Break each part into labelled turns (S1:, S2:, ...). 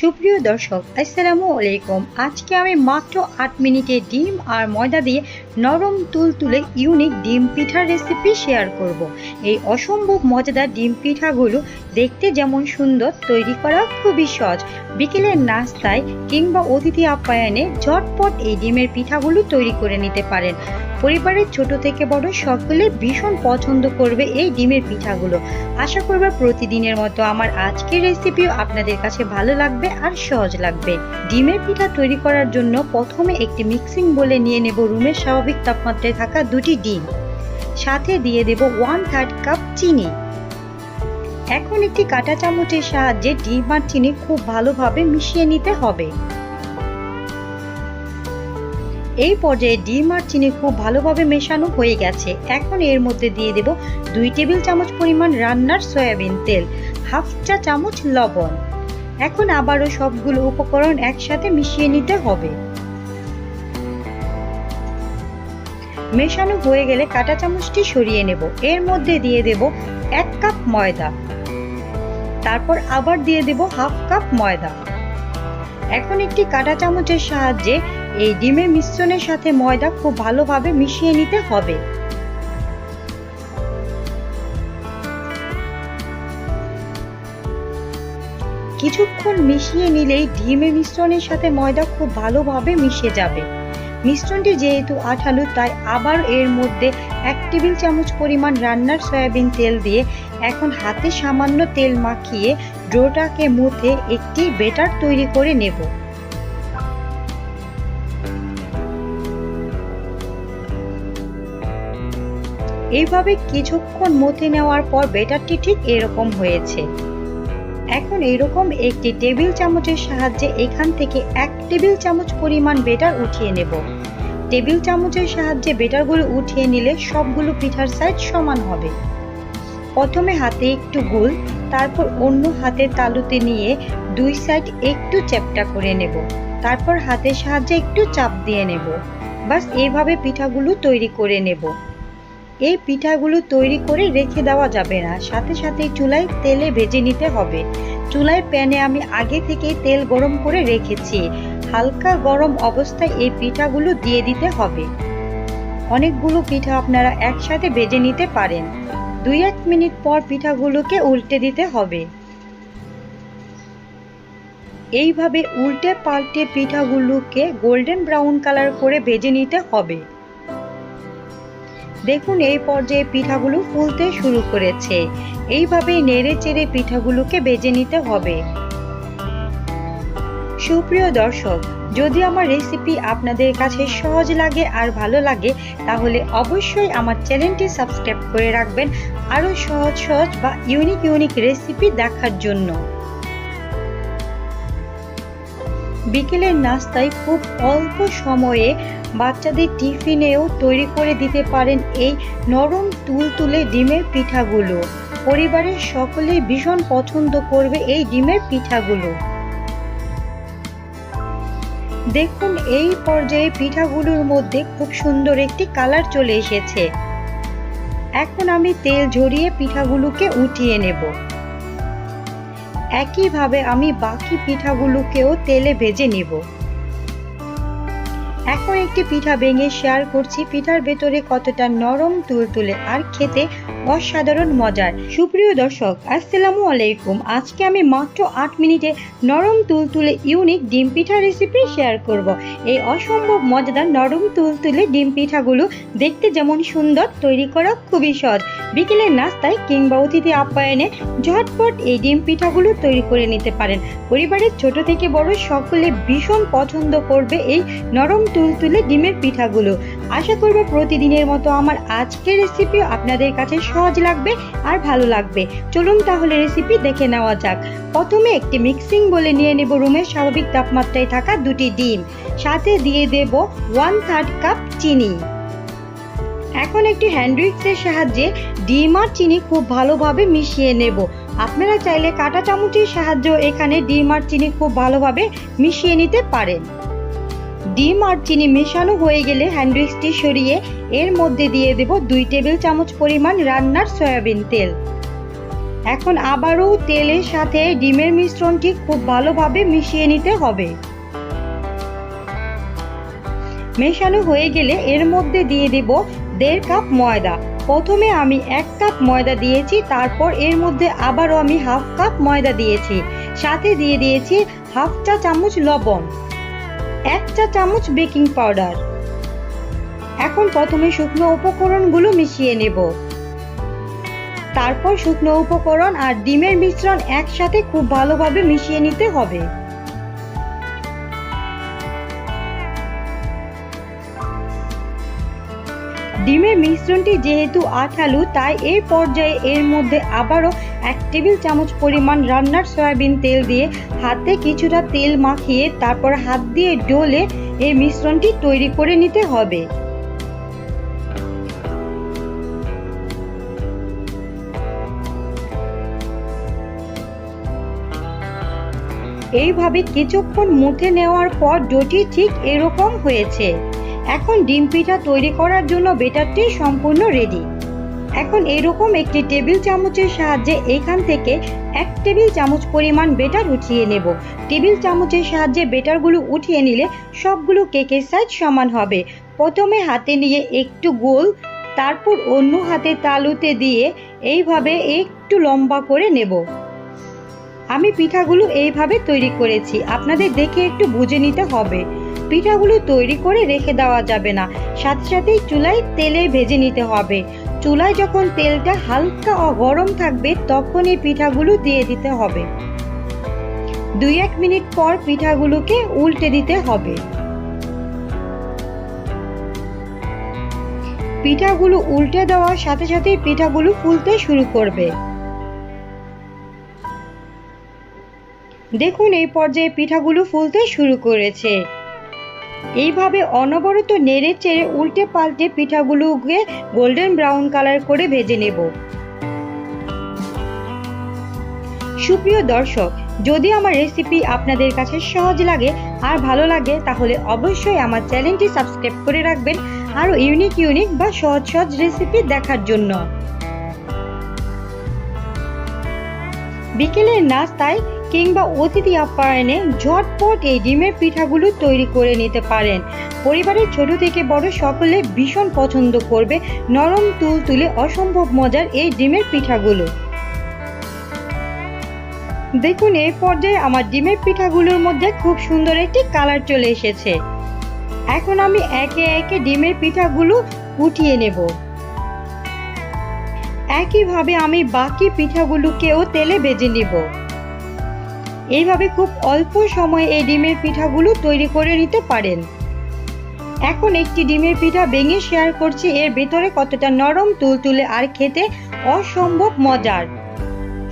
S1: সুপ্রিয় দর্শক, আসসালামু আলাইকুম। আজকে আমি মাত্র আট মিনিটে ডিম আর ময়দা দিয়ে নরম তুল তুলে ইউনিক ডিম পিঠার রেসিপি শেয়ার করব। এই অসম্ভব মজাদার ডিম পিঠাগুলো দেখতে যেমন সুন্দর, তৈরি করা খুবই সহজ। বিকেলের নাস্তায় কিংবা অতিথি আপ্যায়নে ঝটপট এই ডিমের পিঠাগুলো তৈরি করে নিতে পারেন। পরিবারের ছোট থেকে বড় সকলে ভীষণ পছন্দ করবে এই ডিমের পিঠাগুলো। আশা করব প্রতিদিনের মতো আমার আজকের রেসিপিও আপনাদের কাছে ভালো লাগবে আর সহজ লাগবে। ডিমের পিঠা তৈরি করার জন্য প্রথমে একটি মিক্সিং বলে নিয়ে নেব রুমের স্বাভাবিক তাপমাত্রায় থাকা দুটি ডিম। সাথে দিয়ে দেব ওয়ান থার্ড কাপ চিনি। এখন একটি কাঁটা চামচের সাহায্যে ডিম আর চিনি খুব ভালোভাবে মিশিয়ে নিতে হবে। এই পর্যায়ে ডিম আর চিনি খুব ভালোভাবে মেশানো হয়ে গেছে। এখন এর মধ্যে দিয়ে দেব দুই টেবিল চামচ পরিমাণ রান্নার সয়াবিন তেল, হাফ চা চামচ লবণ। এখন আবারও সবগুলো উপকরণ একসাথে মিশিয়ে নিতে হবে। মেশানো হয়ে গেলে কাঁটা চামচটি সরিয়ে নেব। এর মধ্যে দিয়ে দেব এক কাপ ময়দা। তারপর আবার দিয়ে দেব হাফ কাপ ময়দা। এখন একটি কাঁটা চামচের সাহায্যে এই ডিমের মিশ্রণের সাথে ময়দা খুব ভালোভাবে মিশিয়ে নিতে হবে। কিছুক্ষণ মিশিয়ে নিলেই ডিমের মিশ্রণের সাথে ময়দা খুব ভালোভাবে মিশে যাবে। মিশ্রণটি যেহেতু আঠালো, তাই আবার এর মধ্যে এক টেবিল চামচ পরিমাণ রান্নার সয়াবিন তেল দিয়ে এখন হাতে সামান্য তেল মাখিয়ে ডোটাকে মুথে একটি বেটার তৈরি করে নেব। এইভাবে কিছুক্ষণ মথে নেওয়ার পর বেটারটি ঠিক এরকম হয়েছে। এখন এরকম একটি টেবিল চামচের সাহায্যে এখান থেকে এক টেবিল চামচ পরিমাণ বেটার উঠিয়ে নেব। টেবিল চামচের সাহায্যে বেটারগুলো উঠিয়ে নিলে সবগুলো পিঠার সাইজ সমান হবে। প্রথমে হাতে একটু গোল, তারপর অন্য হাতের তালুতে নিয়ে দুই সাইড একটু চ্যাপটা করে নেব। তারপর হাতের সাহায্যে একটু চাপ দিয়ে নেব। বাস এইভাবে পিঠাগুলো তৈরি করে নেব। এই পিঠাগুলো তৈরি করে রেখে দেওয়া যাবে না। সাথে সাথে চুলায় তেলে ভেজে নিতে হবে। চুলায় প্যানে আমি আগে থেকে তেল গরম করে রেখেছি। হালকা গরম অবস্থায় এই পিঠাগুলো দিয়ে দিতে হবে। অনেকগুলো পিঠা আপনারা একসাথে ভেজে নিতে পারেন। দুই এক মিনিট পর পিঠাগুলোকে উল্টে দিতে হবে। এইভাবে উল্টে পাল্টে পিঠাগুলোকে গোল্ডেন ব্রাউন কালার করে ভেজে নিতে হবে। দেখুন এই পর্যায়ে পিঠাগুলো ফুলতে শুরু করেছে। এইভাবে নেড়ে চেড়ে পিঠাগুলোকে বেজে নিতে হবে। সুপ্রিয় দর্শক, যদি আমার রেসিপি আপনাদের কাছে সহজ লাগে আর ভালো লাগে, তাহলে অবশ্যই আমার চ্যানেলটি সাবস্ক্রাইব করে রাখবেন আরও সহজ সহজ বা ইউনিক ইউনিক রেসিপি দেখার জন্য। বিকেলের নাস্তায় খুব অল্প সময়ে বাচ্চাদের টিফিনেও তৈরি করে দিতে পারেন এই নরম তুলতুলে ডিমের পিঠাগুলো। পরিবারের সকলেই ভীষণ পছন্দ করবে এই ডিমের পিঠাগুলো। দেখুন, এই পর্যায়ে পিঠাগুলোর মধ্যে খুব সুন্দর একটি কালার চলে এসেছে। এখন আমি তেল ঝরিয়ে পিঠাগুলোকে উঠিয়ে নেব। একইভাবে আমি বাকি পিঠাগুলোকেও তেলে ভেজে নেব। এখন একটি পিঠা ভেঙে শেয়ার করছি। পিঠার ভেতরে কতটা নরম তুলতুলে আর খেতে অসাধারণ মজার। সুপ্রিয় দর্শক, আসসালামু আলাইকুম। আজকে আমি মাত্র আট মিনিটে নরম তুলতুলে ইউনিক ডিম পিঠা রেসিপি শেয়ার করব। এই অসম্ভব মজাদার নরম তুলতুলে ডিম পিঠাগুলো দেখতে যেমন সুন্দর, তৈরি করা খুবই সহজ। বিকেলের নাস্তায় কিংবা অতিথি আপ্যায়নে ঝটপট এই ডিম পিঠাগুলো তৈরি করে নিতে পারেন। পরিবারের ছোট থেকে বড় সকলে ভীষণ পছন্দ করবে এই নরম তুলতুলে ডিমের পিঠাগুলো। আশা করব প্রতিদিনের মতো আমার আজকের রেসিপি আপনাদের কাছে সহজ লাগবে আর ভালো লাগবে। চলুন তাহলে রেসিপি দেখে নেওয়া যাক। প্রথমে একটি মিক্সিং বলে নিয়ে নেব রুমের স্বাভাবিক তাপমাত্রায় থাকা দুটি ডিম। সাথে দিয়ে দেব ওয়ান থার্ড কাপ চিনি। এখন একটি হ্যান্ডউইক্সের সাহায্যে ডিম আর চিনি খুব ভালোভাবে মিশিয়ে নেব। আপনারা চাইলে কাঁটা চামচের সাহায্যেও এখানে ডিম আর চিনি খুব ভালোভাবে মিশিয়ে নিতে পারেন। ডিম আর চিনি মেশানো হয়ে গেলে হ্যান্ডউইক্সটি সরিয়ে এর মধ্যে দিয়ে দেব দুই টেবিল চামচ পরিমাণ রান্নার সয়াবিন তেল। এখন আবারও তেলের সাথে ডিমের মিশ্রণটি খুব ভালোভাবে মিশিয়ে নিতে হবে। মেশানো হয়ে গেলে এর মধ্যে দিয়ে দেব দেড় কাপ ময়দা। প্রথমে আমি এক কাপ ময়দা দিয়েছি, তারপর এর মধ্যে আবারও আমি হাফ কাপ ময়দা দিয়েছি। সাথে দিয়ে দিয়েছি হাফ চা চামচ লবণ। এক চা চামচ বেকিং পাউডার। এখন প্রথমে শুকনো উপকরণগুলো মিশিয়ে নেব। তারপর শুকনো উপকরণ আর ডিমের মিশ্রণ একসাথে খুব ভালোভাবে মিশিয়ে নিতে হবে। ডিমের মিশ্রণটি যেহেতু আঠালু, তাই এই পর্যায়ে এর মধ্যে আবারও এক টেবিল চামচ পরিমাণ রান্নার সয়াবিন তেল দিয়ে হাতে কিছুটা তেল মাখিয়ে তারপর হাত দিয়ে ডলে এই মিশ্রণটি তৈরি করে নিতে হবে। এইভাবে কিছুক্ষণ মুথে নেওয়ার পর ডোটি ঠিক এরকম হয়েছে। এখন ডিম পিঠা তৈরি করার জন্য বেটারটি সম্পূর্ণ রেডি এখন এরকম একটি টেবিল চামচের সাহায্যে এখান থেকে এক টেবিল চামচ পরিমাণ বেটার উঠিয়ে নেব। টেবিল চামচের সাহায্যে বেটারগুলো উঠিয়ে নিলে সবগুলো কেকের সাইজ সমান হবে। প্রথমে হাতে নিয়ে একটু গোল, তারপর অন্য হাতে তালুতে দিয়ে এইভাবে একটু লম্বা করে নেব। আমি পিঠাগুলো এইভাবে তৈরি করেছি। আপনাদের দেখে একটু বুঝে নিতে হবে। পিঠাগুলো তৈরি করে রেখে দেওয়া যাবে না। সাথে সাথেই চুলায় তেলে ভেজে নিতে হবে। চুলায় যখন তেলটা হালকা গরম থাকবে তখন এই পিঠাগুলো দিয়ে দিতে হবে। দুই এক মিনিট পর পিঠাগুলোকে উল্টে দিতে হবে। পিঠাগুলো উল্টে দেওয়ার সাথে সাথেই পিঠাগুলো ফুলতে শুরু করবে। দেখুন, এই পর্যায়ে পিঠাগুলো ফুলতে শুরু করেছে। এইভাবে অনবরত নেড়ে চেড়ে উল্টে পাল্টে পিঠাগুলোকে গোল্ডেন ব্রাউন কালার করে ভেজে নেব। সুপ্রিয় দর্শক, যদি আমার রেসিপি আপনাদের কাছে সহজ লাগে আর ভালো লাগে, তাহলে অবশ্যই আমার চ্যানেলটি সাবস্ক্রাইব করে রাখবেন আরও ইউনিক ইউনিক বা সহজ সহজ রেসিপি দেখার জন্য। বিকেলের নাস্তায় কিংবা অতিথি আপ্যায়নে ঝটপট এই ডিমের পিঠাগুলো তৈরি করে নিতে পারেন। পরিবারের ছোট থেকে বড় সকলে ভীষণ পছন্দ করবে নরম তুল তুলে অসম্ভব মজার এই ডিমের পিঠাগুলো। দেখুন এই পর্যায়ে আমার ডিমের পিঠাগুলোর মধ্যে খুব সুন্দর একটি কালার চলে এসেছে। এখন আমি একে একে ডিমের পিঠাগুলো উঠিয়ে নেব। একইভাবে আমি বাকি পিঠাগুলোকেও তেলে ভেজে নিব। এইভাবে খুব অল্প সময়ে এই ডিমের পিঠাগুলো তৈরি করে নিতে পারেন। এখন একটি ডিমের পিঠা ভেঙে শেয়ার করছি, এর ভেতরে কতটা নরম তুলতুলে আর খেতে অসম্ভব মজার।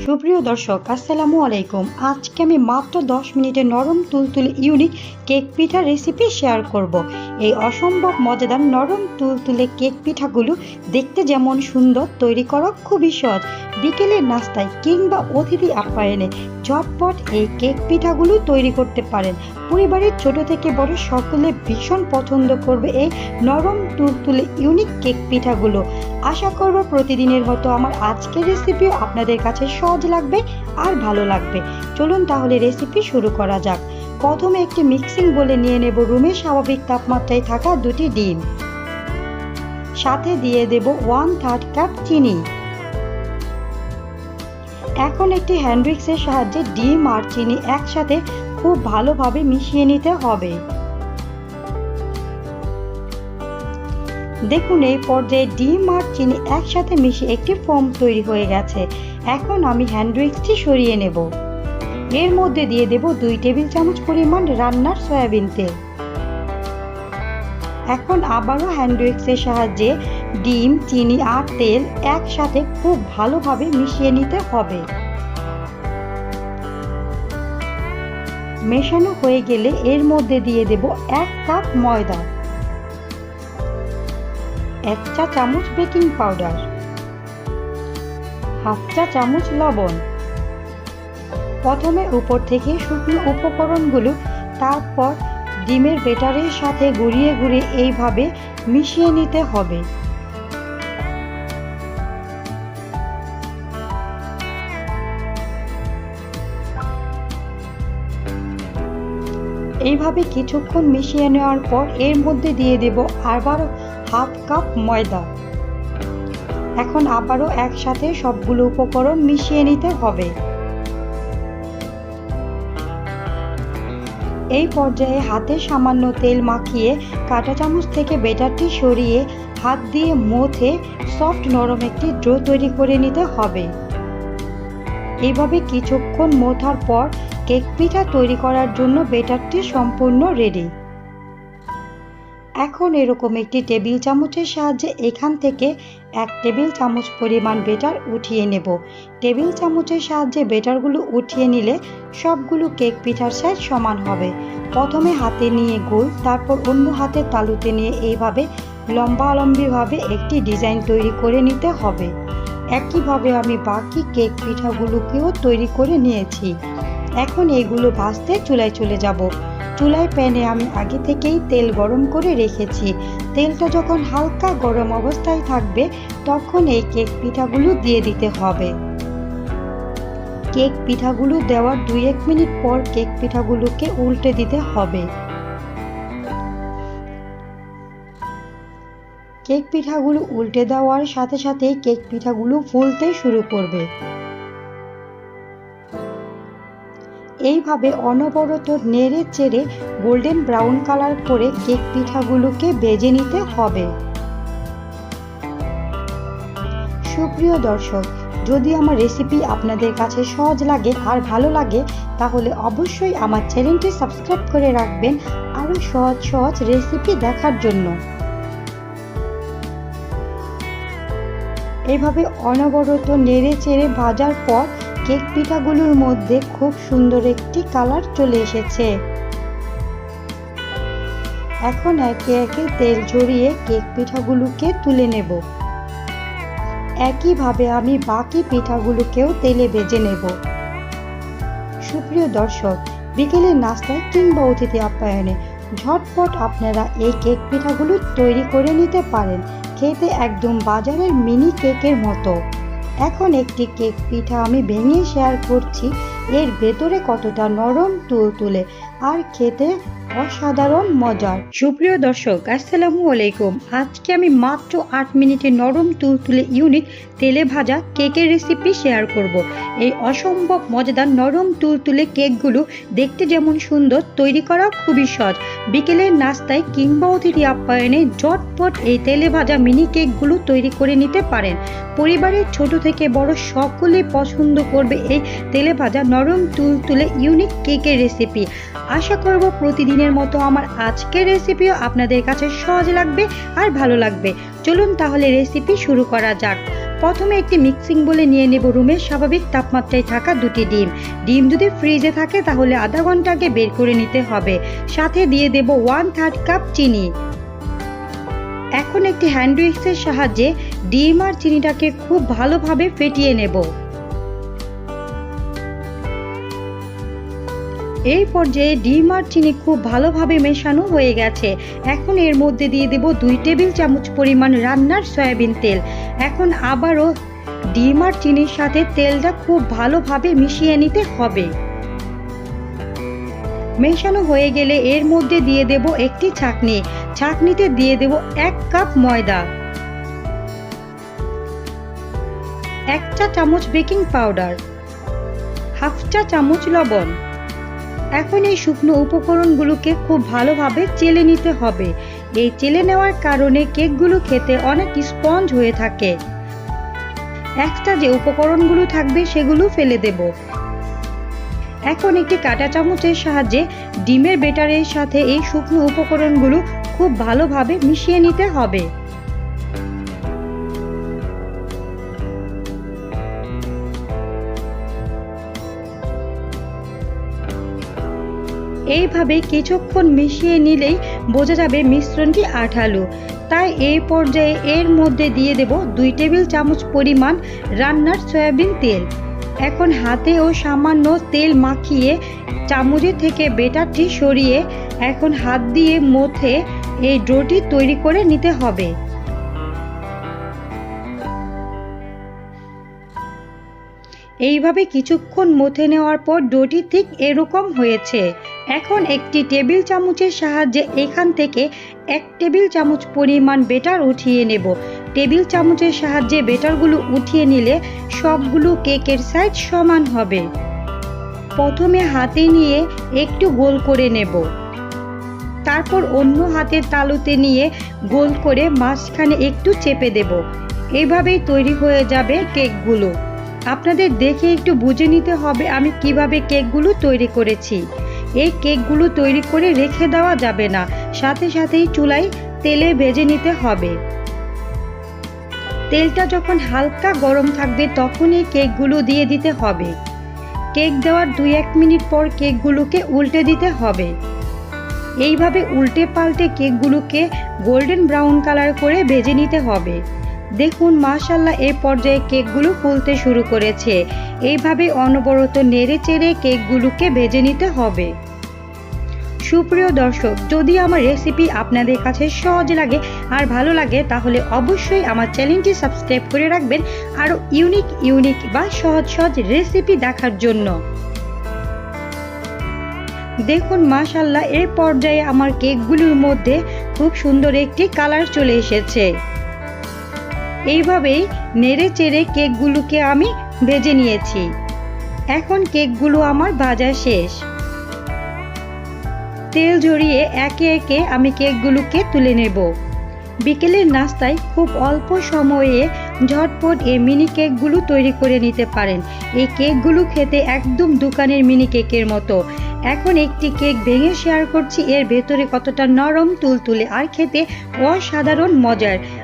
S1: সুপ্রিয় দর্শক, আসসালামু আলাইকুম। আজকে আমি মাত্র দশ মিনিটে নরম তুলতুলে ইউনিক কেক পিঠা রেসিপি শেয়ার করব। এই অসম্ভব মজাদার নরম তুলতুলে কেক পিঠাগুলো দেখতে যেমন সুন্দর, তৈরি করা খুবই সহজ। বিকেলের নাস্তায় কিংবা অতিথি আপ্যায়নে ঝটপট এই কেক পিঠাগুলো তৈরি করতে পারেন। পরিবারের ছোট থেকে বড় সকলে ভীষণ পছন্দ করবে এই নরম তুলতুলে ইউনিক কেক পিঠাগুলো। আশা করব প্রতিদিনের মতো আমার আজকের রেসিপিও আপনাদের কাছে সহজ লাগবে আর ভালো লাগবে। চলুন তাহলে রেসিপি শুরু করা যাক। প্রথমে একটি মিক্সিং বলে নিয়ে নেব রুমের স্বাভাবিক তাপমাত্রায় থাকা দুটি ডিম। সাথে দিয়ে দেব ওয়ান থার্ড কাপ চিনি। এখন একটি হ্যান্ডউইক্সের সাহায্যে ডিম আর চিনি একসাথে খুব ভালোভাবে মিশিয়ে নিতে হবে। দেখুন এই পর্যায়ে ডিম আর চিনি একসাথে মিশে একটি ফোম তৈরি হয়ে গেছে। এখন আমি হ্যান্ড হ্যান্ডউইক্সটি সরিয়ে নেব। এর মধ্যে দিয়ে দেব দুই টেবিল চামচ পরিমাণ রান্নার সয়াবিন তেল। এখন আবারও হ্যান্ড হ্যান্ডউইক্সের সাহায্যে ডিম, চিনি আর তেল একসাথে খুব ভালোভাবে মিশিয়ে নিতে হবে। মেশানো হয়ে গেলে এর মধ্যে দিয়ে দেব এক কাপ ময়দা, এক চা চামচ বেকিং পাউডার। হাফ চা চামচ লবণ। প্রথমে উপর থেকে শুকনো উপকরণগুলো, তারপর ডিমের বেটারের সাথে গুড়িয়ে গুড়িয়ে এইভাবে মিশিয়ে নিতে হবে। এইভাবে কিছুক্ষণ মিশিয়ে নেওয়ার পর এর মধ্যে দিয়ে দেব আবার হাফ কাপ ময়দা। এখন আবারও একসাথে সবগুলো উপকরণ মিশিয়ে নিতে হবে। এই পর্যায়ে হাতে সামান্য তেল মাখিয়ে কাঁটা চামচ থেকে বেটারটি সরিয়ে হাত দিয়ে মথে সফট নরম একটি ড্রো তৈরি করে নিতে হবে। এভাবে কিছুক্ষণ মোথার পর কেক পিঠা তৈরি করার জন্য বেটারটি সম্পূর্ণ রেডি। এখন এরকম একটি টেবিল চামচের সাহায্যে এখান থেকে এক টেবিল চামচ পরিমাণ বেটার উঠিয়ে নেব। টেবিল চামচের সাহায্যে বেটারগুলো উঠিয়ে নিলে সবগুলো কেক পিঠার সাইজ সমান হবে। প্রথমে হাতে নিয়ে গোল, তারপর অন্য হাতে তালুতে নিয়ে এইভাবে লম্বালম্বিভাবে একটি ডিজাইন তৈরি করে নিতে হবে। একইভাবে আমি বাকি কেক পিঠাগুলোকেও তৈরি করে নিয়েছি। এখন এগুলো ভাজতে চুলায় চলে যাব। চুলায় প্যানে আমি আগে থেকেই তেল গরম করে রেখেছি। তেলটা যখন হালকা গরম অবস্থায় থাকবে, তখন এই কেক পিঠাগুলো দিয়ে দিতে হবে। কেক পিঠাগুলো দেওয়ার দুই এক মিনিট পর কেক পিঠাগুলোকে উল্টে দিতে হবে। কেক পিঠাগুলো উল্টে দেওয়ার সাথে সাথে কেক পিঠাগুলো ফুলতে শুরু করবে। এইভাবে অনবরত নেড়ে চেড়ে গোল্ডেন ব্রাউন কালার করে কেক পিঠাগুলোকে বেজে নিতে হবে। সুপ্রিয় দর্শক, যদি আমার রেসিপি আপনাদের কাছে সহজ লাগে আর ভালো লাগে, তাহলে অবশ্যই আমার চ্যানেলটি সাবস্ক্রাইব করে রাখবেন আরও সহজ সহজ রেসিপি দেখার জন্য। এইভাবে অনবরত নেড়ে চেড়ে ভাজার পর কেক পিঠাগুলোর মধ্যে খুব সুন্দর একটি কালার চলে এসেছে। এখন একে একে তেল ঝরিয়ে কেক পিঠাগুলোকে তুলে নেব। একইভাবে আমি বাকি পিঠাগুলোকেও তেলে ভেজে নেব। সুপ্রিয় দর্শক, বিকেলের নাস্তায় কিংবা অতিথি আপ্যায়নে ঝটপট আপনারা এই কেক পিঠাগুলো তৈরি করে নিতে পারেন, খেতে একদম বাজারের মিনি কেকের মতো। এখন একটি কেক পিঠা আমি ভেঙে শেয়ার করছি। এর ভেতরে কতটা নরম তুলতুলে। আর খেতে অসাধারণ মজার। সুপ্রিয় দর্শক, আসসালামু আলাইকুম। আজকে আমি মাত্র আট মিনিটে নরম তুলতুলে ইউনিক তেলে ভাজা কেকের রেসিপি শেয়ার করব। এই অসম্ভব মজাদার নরম তুলতুলে কেকগুলো দেখতে যেমন সুন্দর, তৈরি করা খুবই সহজ। বিকেলের নাস্তায় কিংবা অতিথি আপ্যায়নে ঝটপট এই তেলে ভাজা মিনি কেকগুলো তৈরি করে নিতে পারেন। পরিবারের ছোট থেকে বড় সকলেই পছন্দ করবে এই তেলে ভাজা নরম তুলতুলে ইউনিক কেকের রেসিপি আশা করব প্রতিদিনের মতো আমার আজকের রেসিপিও আপনাদের কাছে সহজ লাগবে আর ভালো লাগবে। চলুন তাহলে রেসিপি শুরু করা যাক। প্রথমে একটি মিক্সিং বলে নিয়ে নেব রুমের স্বাভাবিক তাপমাত্রায় থাকা দুটি ডিম। ডিম যদি ফ্রিজে থাকে তাহলে আধা ঘণ্টা আগে বের করে নিতে হবে। সাথে দিয়ে দেব ওয়ান থার্ড কাপ চিনি। এখন একটি হ্যান্ড উইক্সের সাহায্যে ডিম আর চিনিটাকে খুব ভালোভাবে ফেটিয়ে নেব। এই পর্যায়ে ডিম আর চিনি খুব ভালোভাবে মেশানো হয়ে গেছে। এখন এর মধ্যে দিয়ে দেব দুই টেবিল চামচ পরিমাণ রান্নার সয়াবিন তেল। এখন আবারও ডিম আর চিনির সাথে তেলটা খুব ভালোভাবে মিশিয়ে নিতে হবে। মেশানো হয়ে গেলে এর মধ্যে দিয়ে দেব একটি ছাকনি ছাকনিতে দিয়ে দেব এক কাপ ময়দা। এক চা চামচ বেকিং পাউডার। হাফ চা চামচ লবণ। এখন এই শুকনো উপকরণগুলোকে খুব ভালোভাবে চেলে নিতে হবে। এই চেলে নেওয়ার কারণে কেকগুলো খেতে অনেক স্পঞ্জ হয়ে থাকে। এক্সট্রা যে উপকরণগুলো থাকবে সেগুলো ফেলে দেব। এখন একটি কাঁটা চামচের সাহায্যে ডিমের বেটারের সাথে এই শুকনো উপকরণগুলো খুব ভালোভাবে মিশিয়ে নিতে হবে। এইভাবে কিছুক্ষণ মিশিয়ে নিলেই বোঝা যাবে মিশ্রণটি আঠালো। তাই এই পর্যায়ে এর মধ্যে দিয়ে দেব দুই টেবিল চামচ পরিমাণ রান্নার সয়াবিন তেল। এখন হাতে ও সামান্য তেল মাখিয়ে চামচের থেকে বেটারটি সরিয়ে এখন হাত দিয়ে মথে এই ডোটি তৈরি করে নিতে হবে। এইভাবে কিছুক্ষণ মথে নেওয়ার পর ডোটি ঠিক এরকম হয়েছে। এখন একটি টেবিল চামচের সাহায্যে এখান থেকে এক টেবিল চামচ পরিমাণ বেটার উঠিয়ে নেব। টেবিল চামচের সাহায্যে বেটারগুলো উঠিয়ে নিলে সবগুলো কেকের সাইজ সমান হবে। প্রথমে হাতে নিয়ে একটু গোল করে নেব। তারপর অন্য হাতের তালুতে নিয়ে গোল করে মাঝখানে একটু চেপে দেব। এইভাবেই তৈরি হয়ে যাবে কেকগুলো। আপনাদের দেখে একটু বুঝে নিতে হবে আমি কীভাবে কেকগুলো তৈরি করেছি। এই কেকগুলো তৈরি করে রেখে দেওয়া যাবে না। সাথে সাথেই চুলায় তেলে ভেজে নিতে হবে। তেলটা যখন হালকা গরম থাকবে তখনই কেকগুলো দিয়ে দিতে হবে। কেক দেওয়ার দুই এক মিনিট পর কেকগুলোকে উল্টে দিতে হবে। এইভাবে উল্টে পাল্টে কেকগুলোকে গোল্ডেন ব্রাউন কালার করে ভেজে নিতে হবে। দেখুন মাশাল্লাহ এই পর্যায়ে কেকগুলো ফুলতে শুরু করেছে। এইভাবে অনবরত নেড়ে চেড়ে কেকগুলোকে ভেজে নিতে হবে। সুপ্রিয় দর্শক, যদি আমার রেসিপি আপনাদের কাছে সহজ লাগে আর ভালো লাগে, তাহলে অবশ্যই আমার চ্যানেলটি সাবস্ক্রাইব করে রাখবেন আরও ইউনিক ইউনিক বা সহজ সহজ রেসিপি দেখার জন্য। দেখুন মাশাল্লাহ এই পর্যায়ে আমার কেকগুলোর মধ্যে খুব সুন্দর একটি কালার চলে এসেছে। এইভাবেই নেড়ে চেড়ে কেকগুলোকে আমি ভেজে নিয়েছি। এখন কেকগুলো আমার ভাজা শেষ। তেল ঝরিয়ে একে একে আমি কেকগুলোকে তুলে নেব। বিকেলের নাস্তায় খুব অল্প সময়ে ঝটপট এই মিনি কেকগুলো তৈরি করে নিতে পারেন। এই কেকগুলো খেতে একদম দোকানের মিনি কেকের মতো। এখন একটি কেক ভেঙে শেয়ার করছি, এর ভেতরে কতটা নরম তুলতুলে, আর খেতে অসাধারণ মজার।